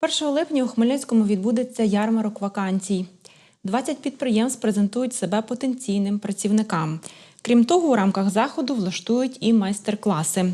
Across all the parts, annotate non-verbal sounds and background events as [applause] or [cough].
1 липня у Хмельницькому відбудеться ярмарок вакансій. 20 підприємств презентують себе потенційним працівникам. Крім того, у рамках заходу влаштують і майстер-класи.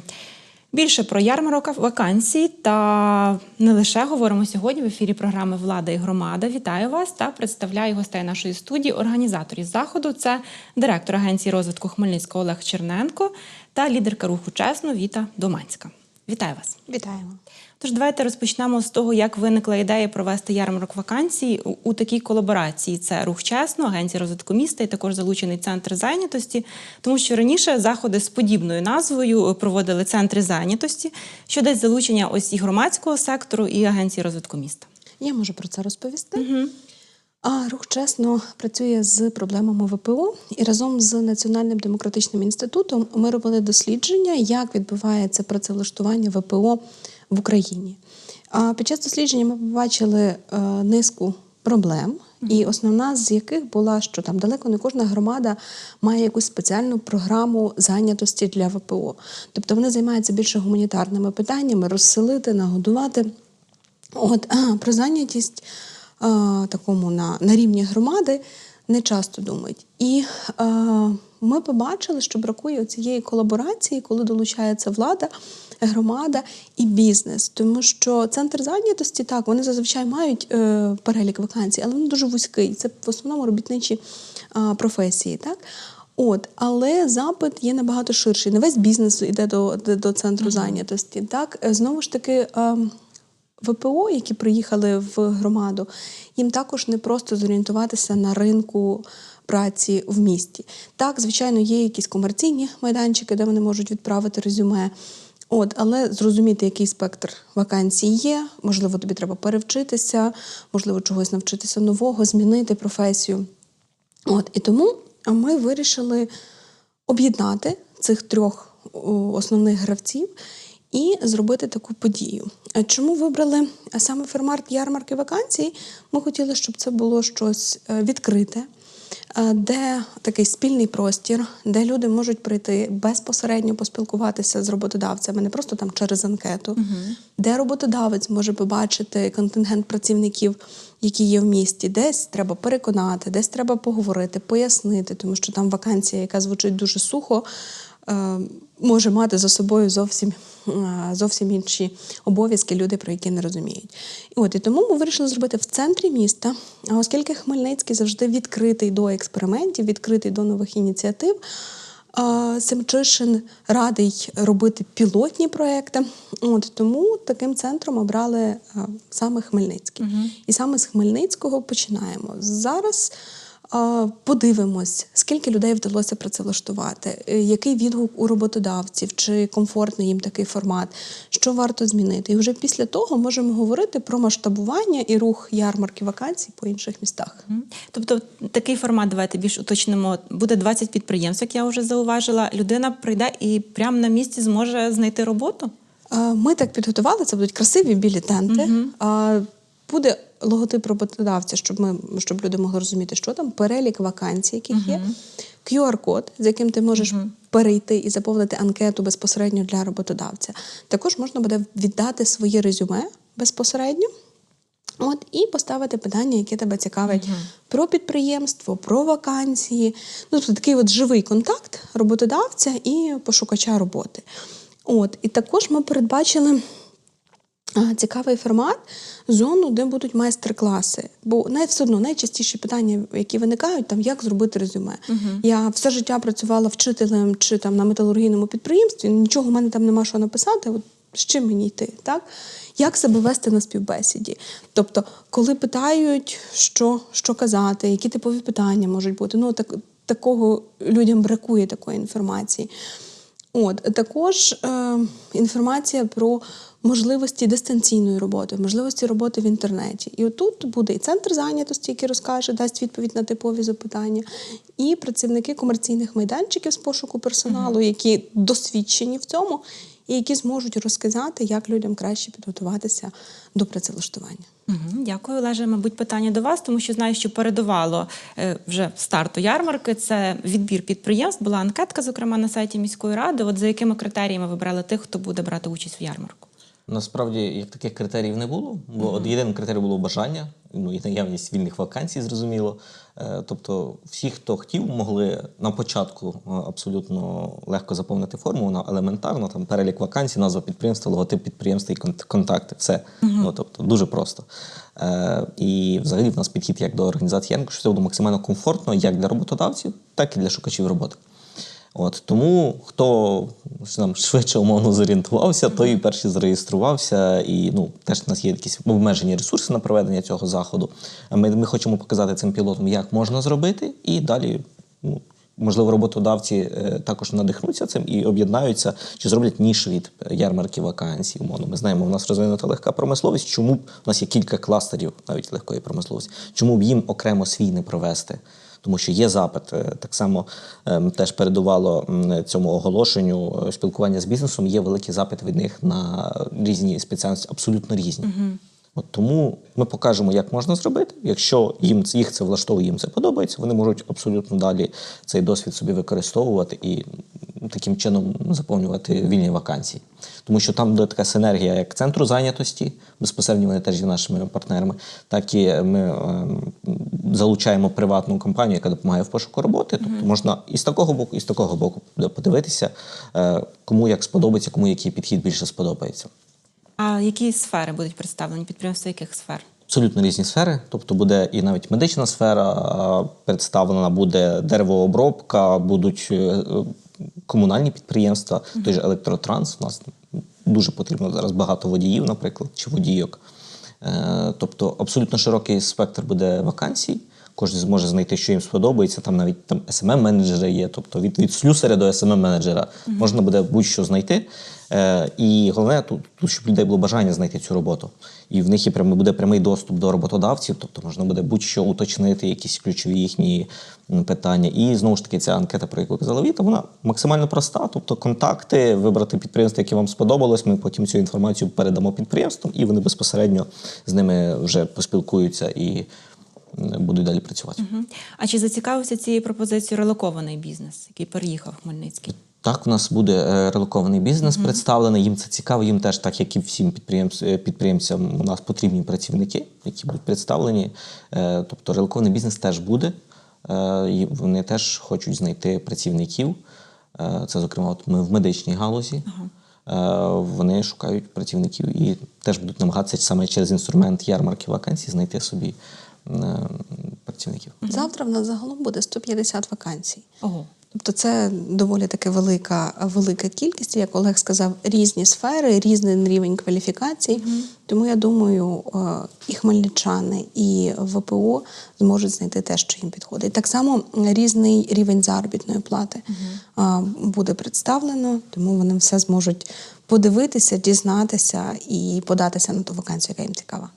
Більше про ярмарок вакансій та не лише говоримо сьогодні в ефірі програми Влада і громада. Вітаю вас та представляю гостей нашої студії, організаторів заходу. Це директор агенції розвитку Хмельницького Олег Черненко та лідерка руху чесно Віта Доманська. Вітаю вас! Вітаємо. Тож давайте розпочнемо з того, як виникла ідея провести ярмарок вакансій у, у такій колаборації. Це рух чесно, агенція розвитку міста і також залучений центр зайнятості, тому що раніше заходи з подібною назвою проводили центри зайнятості, що десь залучення ось і громадського сектору, і агенції розвитку міста. Я можу про це розповісти. А рух чесно працює з проблемами ВПО і разом з Національним демократичним інститутом ми робили дослідження, як відбувається працевлаштування ВПО в Україні. А під час дослідження ми побачили е, низку проблем, і основна з яких була, що там далеко не кожна громада має якусь спеціальну програму зайнятості для ВПО. Тобто вони займаються більше гуманітарними питаннями, розселити, нагодувати. От а, про зайнятість такому на, на рівні громади не часто думають. І а, ми побачили, що бракує цієї колаборації, коли долучається влада, громада і бізнес. Тому що центр зайнятості так, вони зазвичай мають е, перелік вакансій, але він дуже вузький. Це в основному робітничі а, професії. Так? От, але запит є набагато ширший. Не весь бізнес йде до, до, до центру зайнятості. Так, Е, знову ж таки. ем, ВПО, які приїхали в громаду, їм також не просто зорієнтуватися на ринку праці в місті. Так, звичайно, є якісь комерційні майданчики, де вони можуть відправити резюме. От, але зрозуміти, який спектр вакансій є, можливо, тобі треба перевчитися, можливо, чогось навчитися нового, змінити професію. От, і тому ми вирішили об'єднати цих трьох основних гравців і зробити таку подію. Чому вибрали саме формат ярмарки вакансій? Ми хотіли, щоб це було щось е, відкрите, е, де такий спільний простір, де люди можуть прийти безпосередньо поспілкуватися з роботодавцями, не просто там через анкету, де роботодавець може побачити контингент працівників, які є в місті, десь треба переконати, десь треба поговорити, пояснити, тому що там вакансія, яка звучить дуже сухо, може мати за собою зовсім, е, зовсім інші обов'язки, люди, про які не розуміють. І от і тому ми вирішили зробити в центрі міста. А оскільки Хмельницький завжди відкритий до експериментів, відкритий до нових ініціатив. е, Семчишин радий робити пілотні проекти. От тому таким центром обрали е, саме Хмельницький. І саме з Хмельницького починаємо. Зараз е, подивимось, скільки людей вдалося працевлаштувати, е, який відгук у роботодавців, чи комфортний їм такий формат, що варто змінити. І вже після того можемо говорити про масштабування і рух ярмарки вакансій по інших містах. Тобто такий формат, давайте більш уточнимо. Буде 20 підприємств, як я вже зауважила. Людина прийде і прямо на місці зможе знайти роботу. Ми так підготували, це будуть красиві білі тенти. А, Буде логотип роботодавця, щоб ми щоб люди могли розуміти, що там, перелік вакансій, яких є, QR-код, з яким ти можеш перейти і заповнити анкету безпосередньо для роботодавця. Також можна буде віддати своє резюме безпосередньо. От і поставити питання, яке тебе цікавить про підприємство, про вакансії. Ну, тобто такий от живий контакт роботодавця і пошукача роботи. От, і також ми передбачили цікавий формат, зону, де будуть майстер-класи. Бо най, все одно найчастіші питання, які виникають, там як зробити резюме. Я все життя працювала вчителем чи там на металургійному підприємстві, нічого в мене там нема що написати. От з чим мені йти, так? Як себе вести на співбесіді? Тобто, коли питають, що, що казати, які типові питання можуть бути, ну так, такого людям бракує такої інформації. От також е, інформація про можливості дистанційної роботи, можливості роботи в інтернеті. І отут буде і центр зайнятості, який розкаже, дасть відповідь на типові запитання, і працівники комерційних майданчиків з пошуку персоналу, які досвідчені в цьому, і які зможуть розказати, як людям краще підготуватися до працевлаштування. Угу, дякую, Олеже. Мабуть, питання до вас, тому що знаю, що передувало е, вже старту ярмарки. Це відбір підприємств. Була анкетка, зокрема, на сайті міської ради. От за якими критеріями вибрали тих, хто буде брати участь в ярмарку? Насправді, як таких критеріїв не було, бо от єдиним критерієм було бажання, ну і наявність вільних вакансій, зрозуміло. Е, Тобто, всі, хто хотів, могли на початку е, абсолютно легко заповнити форму, вона елементарно, там перелік вакансій, назва підприємства, логотип підприємства і кон- контакти. Все. Ну, тобто, дуже просто. Е, І взагалі в нас підхід як до організації Янку, що це буде максимально комфортно як для роботодавців, так і для шукачів роботи. От тому хто там швидше умовно зорієнтувався, той і перший зареєструвався. І ну теж у нас є якісь обмежені ресурси на проведення цього заходу. А Ми, ми хочемо показати цим пілотам, як можна зробити, і далі. Ну, Можливо, роботодавці е, також надихнуться цим і об'єднаються чи зроблять нішові типу, ярмарки вакансій. Умовно, ми знаємо, у нас розвинута легка промисловість. Чому б у нас є кілька кластерів навіть легкої промисловості? Чому б їм окремо свій не провести? Тому що є запит. Е, Так само ем, теж передувало цьому оголошенню е, спілкування з бізнесом. Є великий запит від них на різні спеціальності, абсолютно різні. От тому ми покажемо, як можна зробити. Якщо їм їх це влаштовує, їм це подобається, вони можуть абсолютно далі цей досвід собі використовувати і таким чином заповнювати вільні вакансії. Тому що там буде така синергія як центру зайнятості, безпосередньо вони теж є нашими партнерами, так і ми ем, залучаємо приватну компанію, яка допомагає в пошуку роботи. Тобто можна і з такого боку, і з такого боку подивитися, е, кому як сподобається, кому який підхід більше сподобається. А які сфери будуть представлені? Підприємства яких сфер? Абсолютно різні сфери, тобто буде і навіть медична сфера представлена, буде деревообробка, будуть е, е, комунальні підприємства, той же електротранс. У нас дуже потрібно зараз багато водіїв, наприклад, чи водійок. Е, Тобто абсолютно широкий спектр буде вакансій. Кожен зможе знайти, що їм сподобається. Там навіть там smm менеджери є, тобто від, від слюсаря до smm менеджера можна буде будь-що знайти. Е, і головне тут, тут, щоб людей було бажання знайти цю роботу. І в них є прямо буде прямий доступ до роботодавців, тобто можна буде будь-що уточнити, якісь ключові їхні питання. І знову ж таки, ця анкета, про яку казала Віта, вона максимально проста. Тобто контакти, вибрати підприємство, яке вам сподобалось. Ми потім цю інформацію передамо підприємствам, і вони безпосередньо з ними вже поспілкуються і м, будуть далі працювати. Мгм. А чи зацікавився цією пропозицією релокований бізнес, який переїхав в Хмельницький? Так, у нас буде е, релокований бізнес представлений. Їм це цікаво. Їм теж, так як і всім е, підприємцям, у нас потрібні працівники, які будуть представлені. Е, Тобто релокований бізнес теж буде. І Вони теж хочуть знайти працівників. Це, зокрема, от ми в медичній галузі. Е, Вони шукають працівників і теж будуть намагатися саме через інструмент ярмарки вакансій знайти собі працівників. Завтра в нас загалом буде 150 вакансій. Ого. Тобто це доволі таки велика, велика кількість, як Олег сказав, різні сфери, різний рівень кваліфікацій. Тому я думаю, е, і хмельничани, і ВПО зможуть знайти те, що їм підходить. Так само різний рівень заробітної плати е, буде представлено, тому вони все зможуть подивитися, дізнатися і податися на ту вакансію, яка їм цікава.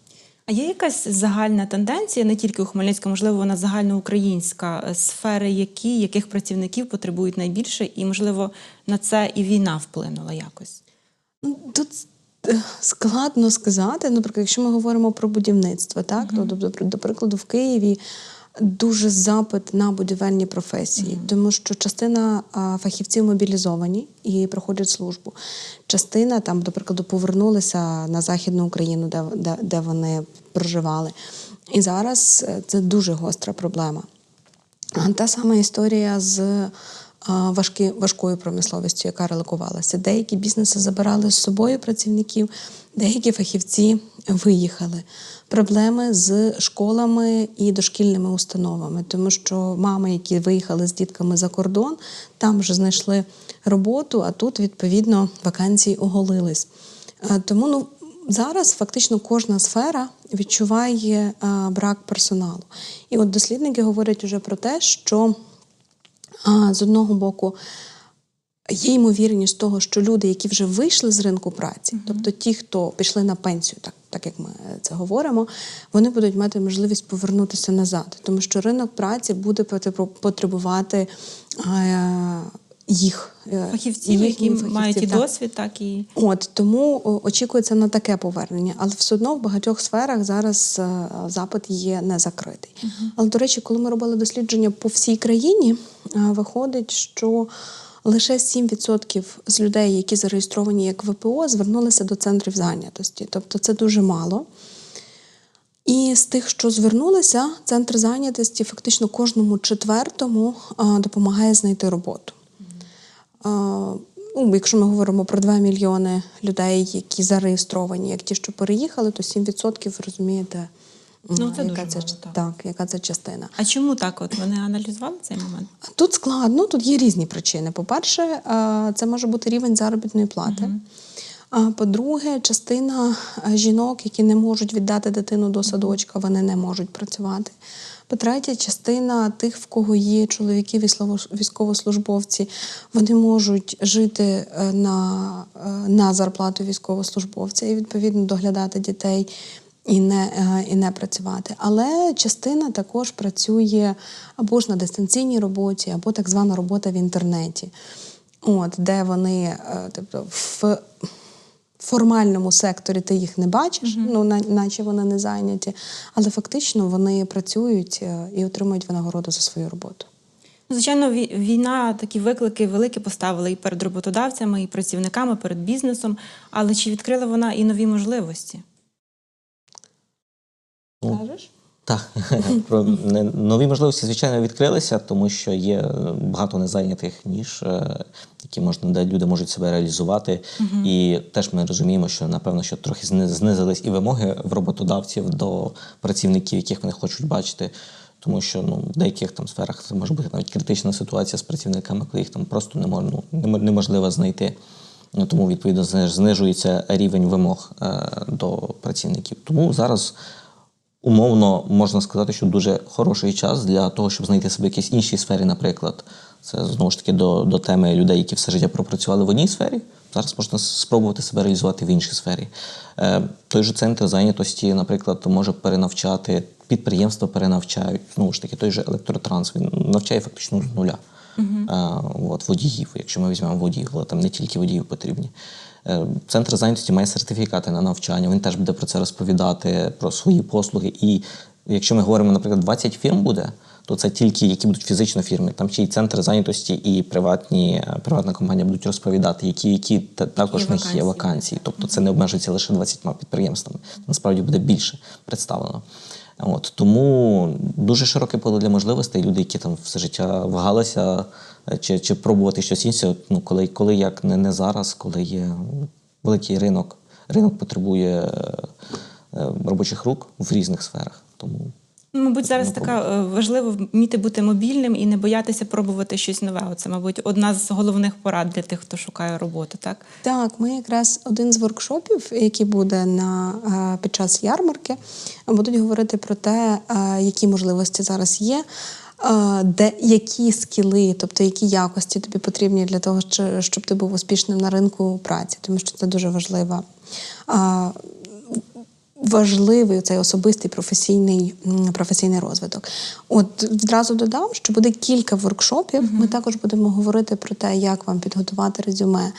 А є якась загальна тенденція, не тільки у Хмельницькому, можливо, вона загальноукраїнська, е, сфери, які, яких працівників потребують найбільше, і, можливо, на це і війна вплинула якось. Ну, Тут е, складно сказати. Наприклад, якщо ми говоримо про будівництво, так то тобто, при- до прикладу, в Києві дуже запит на будівельні професії, тому що частина а, фахівців мобілізовані і проходять службу. Частина там, до прикладу, повернулися на Західну Україну, де, де, де вони проживали. І зараз е, це дуже гостра проблема. Та сама історія з важкі, важкою промисловістю, яка релокувалася. Деякі бізнеси забирали з собою працівників, деякі фахівці виїхали. Проблеми з школами і дошкільними установами, тому що мами, які виїхали з дітками за кордон, там вже знайшли роботу, а тут, відповідно, вакансії оголились. Тому ну, зараз фактично кожна сфера відчуває брак персоналу. І от дослідники говорять уже про те, що з одного боку є ймовірність того, що люди, які вже вийшли з ринку праці, тобто ті, хто пішли на пенсію, так, так як ми це говоримо, вони будуть мати можливість повернутися назад, тому що ринок праці буде потребу- потребувати е, їх. е, Фахівців, які мають і так. досвід, так і От тому очікується на таке повернення, але все одно в багатьох сферах зараз е, запит є не закритий. Але до речі, коли ми робили дослідження по всій країні, е, виходить, що лише 7% з людей, які зареєстровані як ВПО, звернулися до центрів зайнятості. Тобто це дуже мало. І з тих, що звернулися, центр зайнятості фактично кожному четвертому допомагає знайти роботу. Ну, якщо ми говоримо про 2 мільйони людей, які зареєстровані, як ті, що переїхали, то 7% розумієте, Ну, це яка, дуже це, мало, так. так, яка це частина. А чому так? От вони аналізували цей момент? Тут складно, тут є різні причини. По-перше, це може бути рівень заробітної плати. А по-друге, частина жінок, які не можуть віддати дитину до садочка, вони не можуть працювати. По-третє, частина тих, в кого є чоловіки військовослужбовці, вони можуть жити е, на, е, на зарплату військовослужбовця і відповідно доглядати дітей і не, е, і не працювати. Але частина також працює або ж на дистанційній роботі, або так звана робота в інтернеті, от, де вони, тобто в формальному секторі ти їх не бачиш, ну, на- наче вони не зайняті, але фактично вони працюють е, і отримують винагороду за свою роботу. Звичайно, війна такі виклики великі поставила і перед роботодавцями, і працівниками, перед бізнесом. Але чи відкрила вона і нові можливості? Ну, Кажеш? Так, [laughs] про нові можливості, звичайно, відкрилися, тому що є е, багато незайнятих ніж, е, які можна, де люди можуть себе реалізувати. І теж ми розуміємо, що напевно, що трохи зни- знизились і вимоги в роботодавців до працівників, яких вони хочуть бачити. Тому що ну, в деяких там сферах це може бути навіть критична ситуація з працівниками, коли їх там просто не мож, ну, неможливо знайти. Ну, тому відповідно знижується рівень вимог е, до працівників. Тому зараз умовно можна сказати, що дуже хороший час для того, щоб знайти себе в якійсь іншій сфері, наприклад. Це знову ж таки до, до теми людей, які все життя пропрацювали в одній сфері. Зараз можна спробувати себе реалізувати в іншій сфері. Е, той же центр зайнятості, наприклад, може перенавчати, підприємства перенавчають. Знову ж таки, той же електротранс він навчає фактично з нуля. Е, от, водіїв, якщо ми візьмемо водіїв, але там не тільки водіїв потрібні. Е, Центр зайнятості має сертифікати на навчання, він теж буде про це розповідати, про свої послуги. І якщо ми говоримо, наприклад, 20 фірм буде, то це тільки які будуть фізично фірми. Там ще й центр зайнятості і приватні, е, приватна компанія будуть розповідати, які, які та- також в них є вакансії. вакансії. Тобто це не обмежується лише 20 підприємствами. Насправді буде більше представлено. От тому дуже широке поле для можливостей. Люди, які там все життя вагалися, е, чи, чи пробувати щось інше. Ну, коли, коли як не, не зараз, коли є великий ринок, ринок потребує е, е, робочих рук в різних сферах. Тому Мабуть, зараз така е, важливо вміти бути мобільним і не боятися пробувати щось нове. Це, мабуть, одна з головних порад для тих, хто шукає роботу, так? Так, ми якраз один з воркшопів, який буде на е, під час ярмарки, будуть говорити про те, е, які можливості зараз є. Де які скіли, тобто які якості тобі потрібні для того, щоб ти був успішним на ринку праці, тому що це дуже важливо. Важливий цей особистий професійний, професійний розвиток. От відразу додам, що буде кілька воркшопів. Ми також будемо говорити про те, як вам підготувати резюме,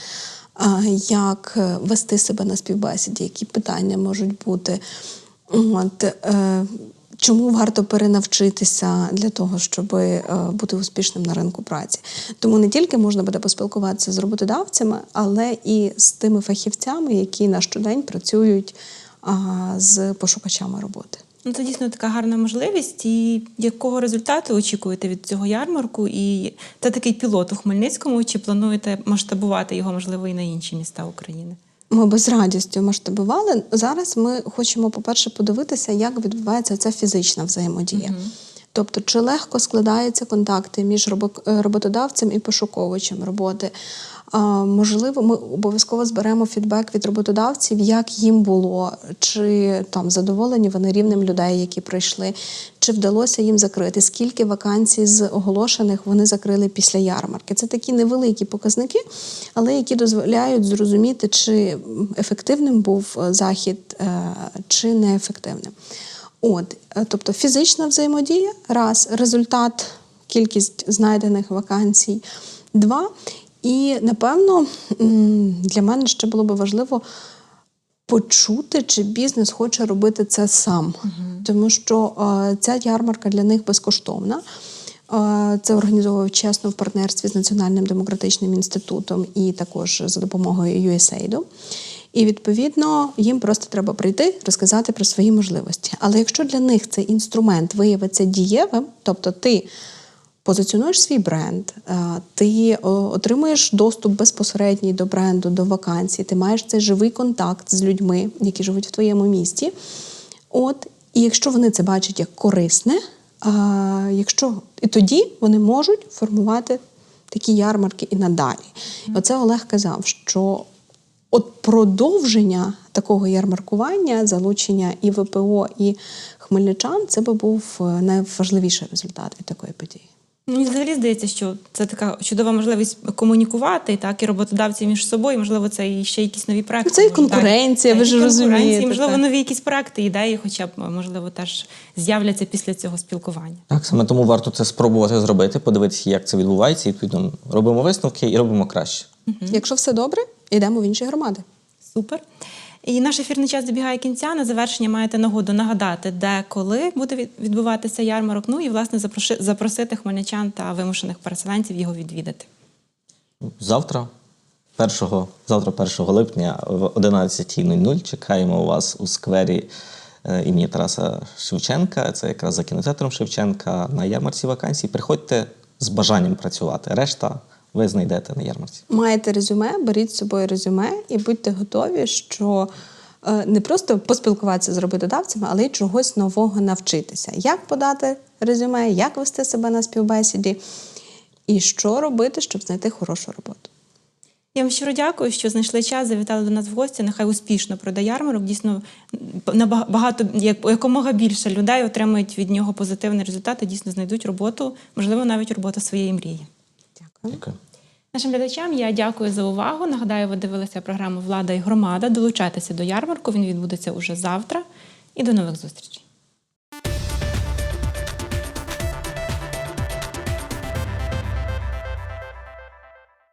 як е, вести себе на співбесіді, які питання можуть бути. От, е, Чому варто перенавчитися для того, щоб е, бути успішним на ринку праці? Тому не тільки можна буде поспілкуватися з роботодавцями, але і з тими фахівцями, які на щодень працюють з пошукачами роботи. Ну, це дійсно така гарна можливість. І якого результату очікуєте від цього ярмарку? І це такий пілот у Хмельницькому. Чи плануєте масштабувати його, можливо, і на інші міста України? Ми би з радістю масштабували. Зараз ми хочемо, по-перше, подивитися, як відбувається ця фізична взаємодія. Тобто, чи легко складаються контакти між е, роботодавцем і пошуковувачем роботи. Можливо, ми обов'язково зберемо фідбек від роботодавців, як їм було, чи там задоволені вони рівнем людей, які прийшли, чи вдалося їм закрити, скільки вакансій з оголошених вони закрили після ярмарки. Це такі невеликі показники, але які дозволяють зрозуміти, чи ефективним був е, захід, е, чи неефективним. От, е, тобто фізична взаємодія, раз, результат, кількість знайдених вакансій, два. І напевно для мене ще було би важливо почути, чи бізнес хоче робити це сам. Тому що е, ця ярмарка для них безкоштовна. Е, Це організовують чесно в партнерстві з Національним демократичним інститутом і також за допомогою USAID. І відповідно їм просто треба прийти, розказати про свої можливості. Але якщо для них цей інструмент виявиться дієвим, тобто ти позиціонуєш свій бренд, е, ти отримуєш доступ безпосередній до бренду, до вакансій, ти маєш цей живий контакт з людьми, які живуть в твоєму місті. От, і якщо вони це бачать як корисне, а, якщо і тоді вони можуть формувати такі ярмарки і надалі. І Оце Олег казав, що от продовження такого ярмаркування, залучення і ВПО, і хмельничан, це би був е, найважливіший результат від такої події. Мені взагалі здається, що це така чудова можливість комунікувати так і роботодавці між собою. Можливо, це і ще якісь нові проекти. Ну, це і можуть, так. конкуренція, ви ж і розумієте, Можливо, так. нові якісь проекти, ідеї, хоча б можливо теж з'являться після цього спілкування. Так, саме тому варто це спробувати зробити, подивитися, як це відбувається, і відповідно робимо висновки і робимо краще. Якщо все добре, йдемо в інші громади. Супер. І наш ефірний час добігає кінця. На завершення маєте нагоду нагадати, де коли буде відбуватися ярмарок. Ну і власне запроши- запросити хмельничан та вимушених переселенців його відвідати. Завтра, 1, завтра 1 липня в 11.00 чекаємо вас у сквері е, імені Тараса Шевченка. Це якраз за кінотеатром Шевченка на ярмарці вакансій. Приходьте з бажанням працювати. Решта ви знайдете на ярмарці. Маєте резюме, беріть з собою резюме і будьте готові, що е, не просто поспілкуватися з роботодавцями, але й чогось нового навчитися. Як подати резюме, як вести себе на співбесіді, і що робити, щоб знайти хорошу роботу. Я вам щиро дякую, що знайшли час, завітали до нас в гості. Нехай успішно пройде ярмарок. Дійсно, набагато як якомога більше людей отримають від нього позитивний результат і дійсно знайдуть роботу, можливо, навіть роботу своєї мрії. Дякую. Нашим глядачам я дякую за увагу. Нагадаю, ви дивилися програму Влада і громада. Долучайтеся до ярмарку. Він відбудеться уже завтра. І до нових зустрічей.